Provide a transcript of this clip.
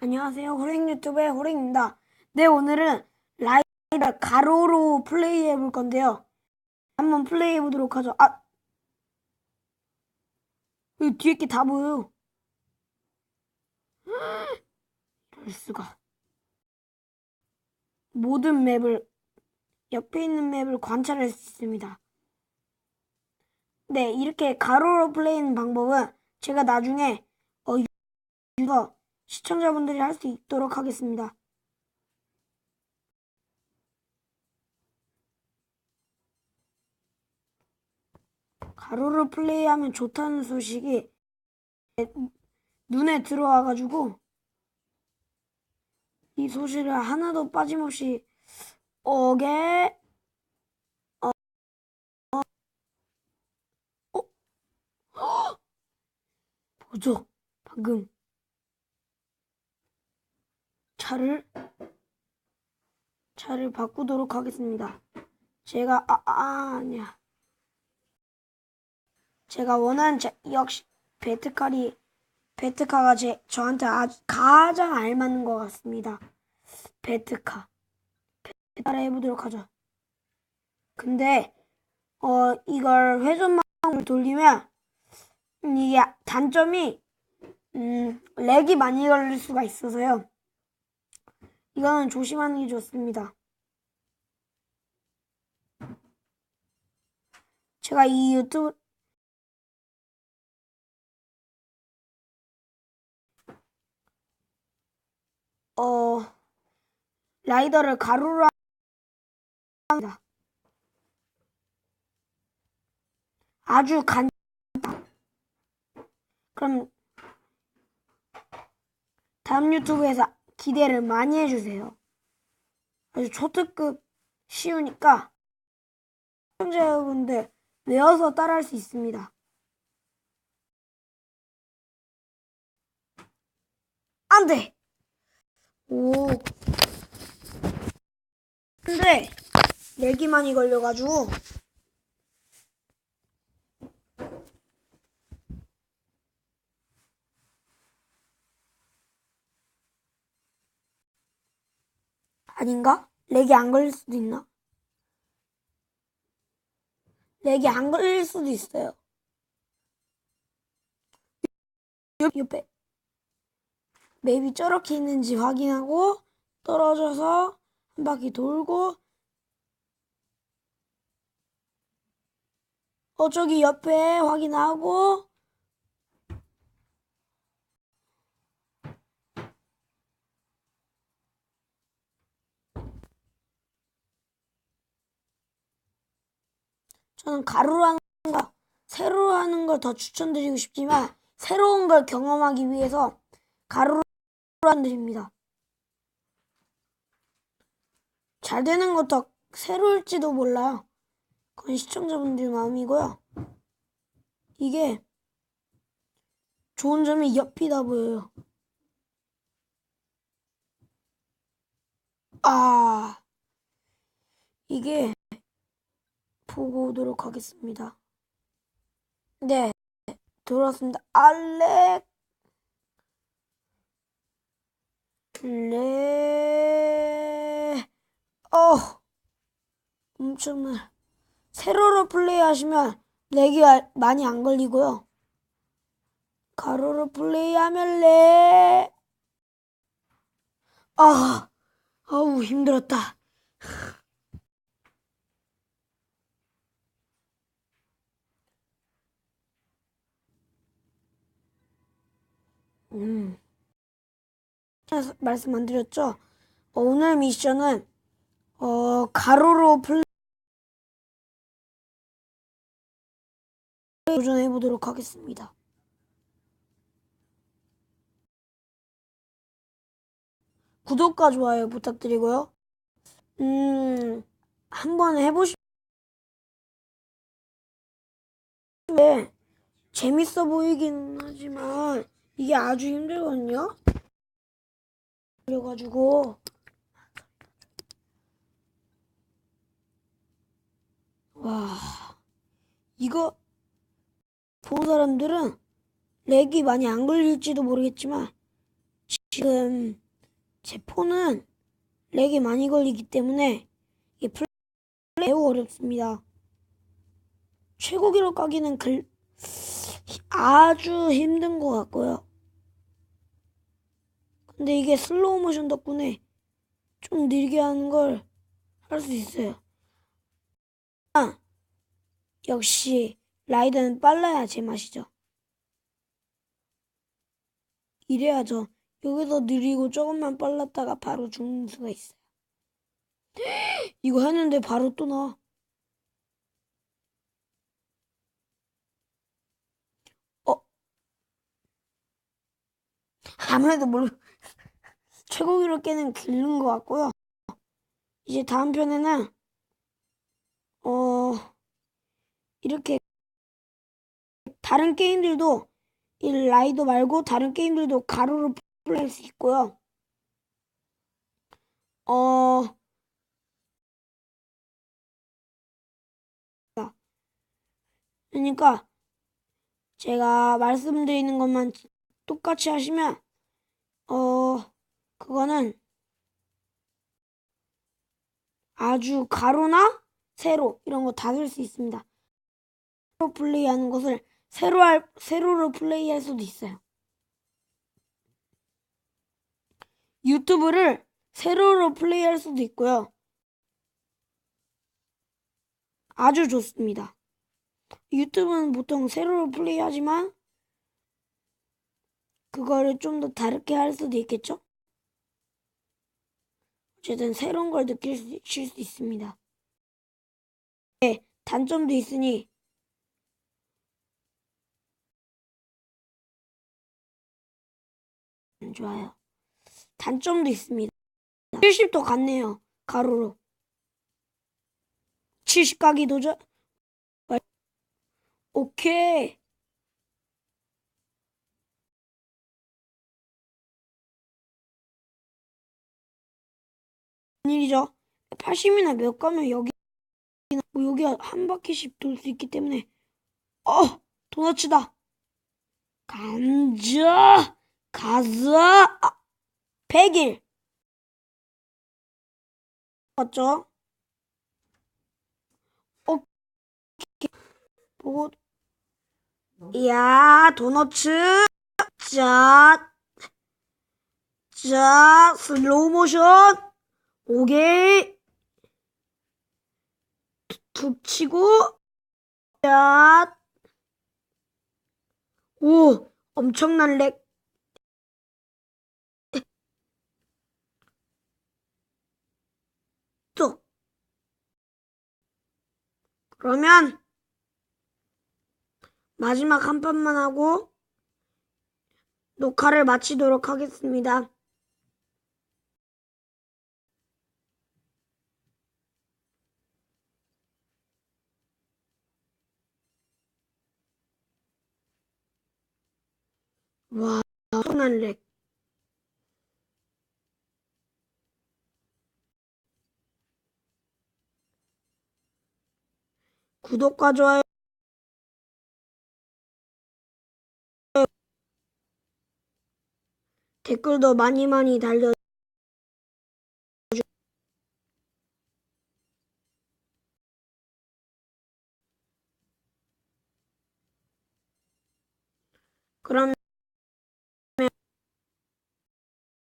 안녕하세요. 호랭 유튜브의 호랭입니다. 네, 오늘은 라이더 가로로 플레이해 볼 건데요. 한번 플레이해 보도록 하죠. 아! 여기 뒤에 게 다 보여요. 이럴 수가. 모든 맵을, 옆에 있는 맵을 관찰할 수 있습니다. 네, 이렇게 가로로 플레이하는 방법은 제가 나중에 어, 유튜버 시청자분들이 할 수 있도록 하겠습니다. 가로로 플레이하면 좋다는 소식이 눈에 들어와가지고 이 소식을 하나도 빠짐없이 어게? 어, 어, 어, 보죠 방금 차를 차를 바꾸도록 하겠습니다. 제가 아, 아 아니야. 제가 원하는 차, 역시 베트칼이 베트카가 제 저한테 아주 가장 알맞는 것 같습니다. 베트카. 베트카를 해보도록 하죠. 근데 어 이걸 회전망을 돌리면 음, 이게 단점이 음 렉이 많이 걸릴 수가 있어서요. 이거는 조심하는 게 좋습니다. 제가 이 유튜브 어 라이더를 가로로 합니다. 아주 간 그럼 다음 유튜브에서 기대를 많이 해주세요. 아주 초특급 쉬우니까 시청자 여러분들 외워서 따라할 수 있습니다. 안 돼! 오. 렉이 많이 걸려가지고. 아닌가? 렉이 안 걸릴 수도 있나? 렉이 안 걸릴 수도 있어요. 옆- 옆에 맵이 저렇게 있는지 확인하고 떨어져서 한 바퀴 돌고 어 저기 옆에 확인하고 저는 가로로 하는 거, 세로로 하는 걸 더 추천드리고 싶지만 새로운 걸 경험하기 위해서 가로로 드립니다. 잘 되는 것도 새로울지도 몰라요. 그건 시청자분들 마음이고요. 이게 좋은 점이 옆이 다 보여요. 아, 이게 보고 오도록 하겠습니다. 네, 돌아왔습니다. 알렉, 레, 어, 엄청나. 세로로 플레이하시면 렉이 아- 많이 안 걸리고요. 가로로 플레이하면 렉. 아, 아우 힘들었다. 음. 말씀 안 드렸죠? 어, 오늘 미션은 어, 가로로 플레이 도전해 보도록 하겠습니다. 구독과 좋아요 부탁드리고요. 음, 한번 해보시 네, 재밌어 보이긴 하지만 이게 아주 힘들거든요. 그래가지고 와 이거 본 사람들은 렉이 많이 안 걸릴지도 모르겠지만 지금 제 폰은 렉이 많이 걸리기 때문에 이게 플레이 매우 어렵습니다. 최고 기록 가기는 글... 아주 힘든 것 같고요. 근데 이게 슬로우 모션 덕분에 좀 느리게 하는 걸 할 수 있어요. 아, 역시 라이드는 빨라야 제맛이죠. 이래야죠. 여기서 느리고 조금만 빨랐다가 바로 죽는 수가 있어요. 이거 했는데 바로 또 나와. 어? 아무래도 모르 최고 기록 깨는 길른 것 같고요. 이제 다음 편에는 어 이렇게 다른 게임들도 이 라이더 말고 다른 게임들도 가로로 플레이할 수 있고요. 어 그러니까 제가 말씀드리는 것만 똑같이 하시면 어 그거는 아주 가로나 세로 이런 거 다 쓸 수 있습니다. 세로 플레이하는 것을 세로 할 세로로 플레이할 수도 있어요. 유튜브를 세로로 플레이할 수도 있고요. 아주 좋습니다. 유튜브는 보통 세로로 플레이하지만 그거를 좀 더 다르게 할 수도 있겠죠? 어쨌든 새로운 걸 느낄 수, 수 있습니다. 네, 단점도 있으니 안 좋아요. 단점도 있습니다. 70도 갔네요. 가로로. 70 가기 도전. 오케이. 일이죠. 80이나 몇 가면 여기 뭐 여기 한 바퀴씩 돌 수 있기 때문에 어 도너츠다. 감자 가자 아, 100일 맞죠? 오케이 보고 야 도너츠 자, 자 슬로우 모션 오케이 툭 치고 야, 오 엄청난 렉. 또. 그러면 마지막 한 판만 하고 녹화를 마치도록 하겠습니다. 와, 엄청난 렉. 구독과 좋아요. 댓글도 많이 많이 달려.